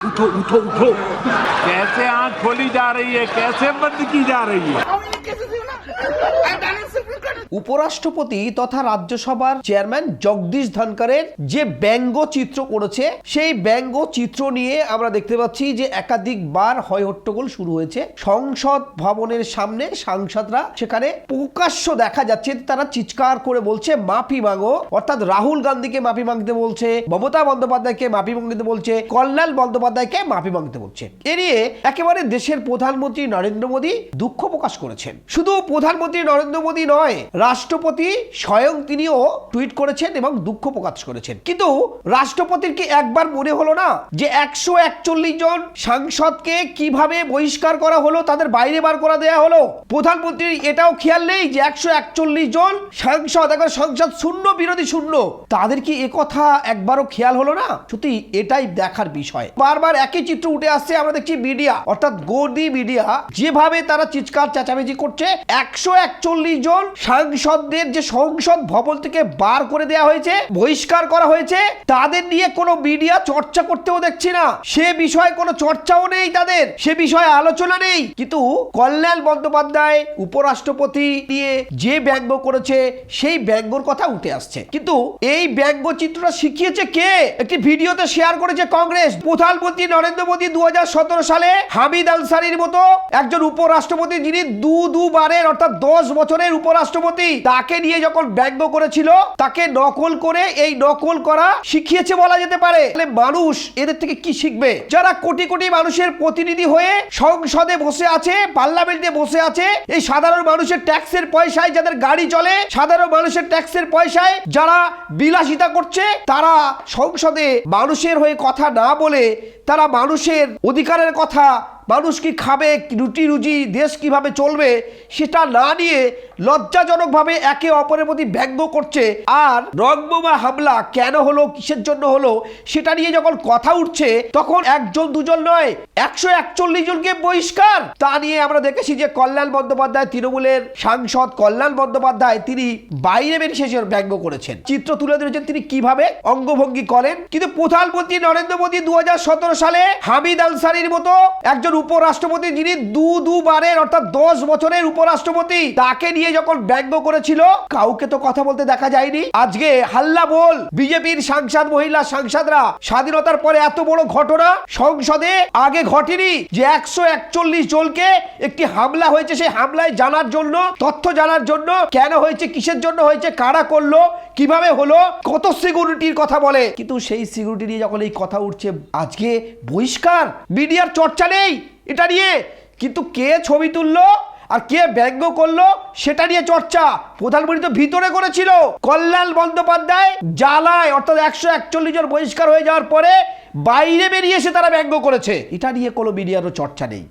उठो उठो उठो। कैसे आँख खोली जा रही है? कैसे बंद की जा रही है? উপরাষ্ট্রপতি তথা রাজ্যসভার চেয়ারম্যান জগদীশ ধনকরের যে ব্যঙ্গ চিত্র করেছে, সেই ব্যঙ্গ চিত্র নিয়ে আমরা দেখতে পাচ্ছি যে একাধিকবার হয় হট্টগোল শুরু হয়েছে। সংসদ ভবনের সামনে সাংসদরা সেখানে প্রকাশ্য দেখা যাচ্ছে, তারা চিৎকার করে বলছে, মাফি মাগো। অর্থাৎ রাহুল গান্ধীকে মাফি মাগতে বলছে, মমতা বন্দ্যোপাধ্যায়কে মাফি মাগতে বলছে, কল্যাণ বন্দ্যোপাধ্যায়কে মাফি মাগতে বলছে। এ নিয়ে একেবারে দেশের প্রধানমন্ত্রী নরেন্দ্র মোদী দুঃখ প্রকাশ করেছেন। শুধু প্রধানমন্ত্রী নরেন্দ্র মোদী নয় রাষ্ট্রপতি স্বয়ং তিনিও টুইট করেছেন এবং দুঃখ প্রকাশ করেছেন। কিন্তু রাষ্ট্রপতির কি একবার মনে হলো না যে একশো একচল্লিশ জন সাংসদকে কীভাবে বহিষ্কার করা হলো, তাদের বাইরে বার করা দেয়া হলো? প্রধানমন্ত্রীর এটাও খেয়াল নেই যে একশো একচল্লিশ জন সাংসদ একবার সংসদ শূন্য, বিরোধী শূন্য। তাদের কি কথা একবারও খেয়াল হলো না? সত্যি এটাই দেখার বিষয়। বারবার একই চিত্র উঠে আসছে, আমরা দেখছি মিডিয়া, অর্থাৎ গদি মিডিয়া, যেভাবে তারা চিৎকার, চেঁচামেচি করছে, একশো একচল্লিশ জন সাংসদদের যে সংসদ ভবন থেকে বার করে দেওয়া হয়েছে, বহিষ্কার করা হয়েছে, তাদের নিয়ে কোনো মিডিয়া চর্চা করতেও দেখছি না। সে বিষয়ে কোনো চর্চাও নেই তাদের, সে বিষয়ে আলোচনা নেই। কিন্তু কল্যাণ বন্দ্যোপাধ্যায়, উপরাষ্ট্রপতি নিয়ে যে ব্যঙ্গ করেছে, সেই ব্যঙ্গর কথা উঠে আসছে। কিন্তু এই ব্যঙ্গ চিত্রটা শিখিয়েছে কে? একটি ভিডিওতে শেয়ার করেছে কংগ্রেস। প্রধানমন্ত্রী নরেন্দ্র মোদী দু হাজার সতেরো সালে হামিদ আনসারির মতো একজন উপরাষ্ট্রপতি যিনি দু দুবারের, অর্থাৎ দশ বছরের উপরাষ্ট্রপতি তাকে নিয়ে যখন ব্যঙ্গ করেছিল, তাকে নকল করে এই নকল করা শিখিয়েছে বলা যেতে পারে। মানুষ এদের থেকে কি শিখবে? যারা কোটি কোটি মানুষের প্রতিনিধি হয়ে সংসদে বসে আছে, পার্লামেন্টে বসে আছে, এই সাধারণ মানুষের ট্যাক্সের পয়সায় যাদের গাড়ি চলে, সাধারণ মানুষের ট্যাক্সের পয়সায় যারা বিলাসিতা করছে, তারা সংসদে মানুষের হয়ে কথা না বলে, তারা মানুষের অধিকারের কথা মানুষ কি খাবে, রুটি রুজি, দেশ কীভাবে চলবে, সেটা না নিয়ে লজ্জাজনকভাবে একে অপরের প্রতি ব্যঙ্গ করছে। আর রংবোমা হামলা কেন হলো, কিসের জন্য হলো, সেটা নিয়ে যখন কথা উঠছে, তখন একজন দুজন নয়, একশো একচল্লিশ জনকে বহিষ্কার। তা নিয়ে আমরা দেখেছি যে কল্যাণ বন্দ্যোপাধ্যায় তৃণমূলের সাংসদ কল্যাণ বন্দ্যোপাধ্যায়, তিনি বাইরে বেরিয়ে ব্যঙ্গ করেছেন। চিত্র তুলে ধরেছেন তিনি কীভাবে অঙ্গভঙ্গি করেন। কিন্তু প্রধানমন্ত্রী নরেন্দ্র মোদী দু হাজার সতেরো সালে হামিদ আনসারির মতো একজন উপরাষ্ট্রপতি যিনি দু দুবারের অর্থাৎ দশ বছরের উপরাষ্ট্রপতি, তাকে নিয়ে যখন ব্যঙ্গ করেছিল, কাউকে তো কথা বলতে দেখা যায়নি। আজকে হাল্লা বল, বিজেপির সাংসদ, মহিলা সাংসদরা, স্বাধীনতার পরে এত বড় ঘটনা, সংসদে আগে ঘটেনি যে একশো একচল্লিশ জনকে একটি হামলা হয়েছে। সেই হামলায় জানার জন্য, তথ্য জানার জন্য, কেন হয়েছে, কিসের জন্য হয়েছে, কারা করল, কীভাবে হলো, কত সিকিউরিটির কথা বলে। কিন্তু সেই সিকিউরিটি নিয়ে যখন এই কথা উঠছে, আজকে বহিষ্কার, মিডিয়ার চর্চা নেই। এটা নিয়ে কিন্তু কে ছবি তুললো আর কে ব্যঙ্গ করল সেটা নিয়ে চর্চা। প্রধানমন্ত্রী তো ভিতরে করেছিল। কল্যাণ বন্দ্যোপাধ্যায় জ্বালায়, অর্থাৎ একশো একচল্লিশ জন বহিষ্কার হয়ে যাওয়ার পরে বাইরে বেরিয়ে এসে তারা ব্যঙ্গ করেছে। এটা নিয়ে কোনো মিডিয়ারও চর্চা নেই।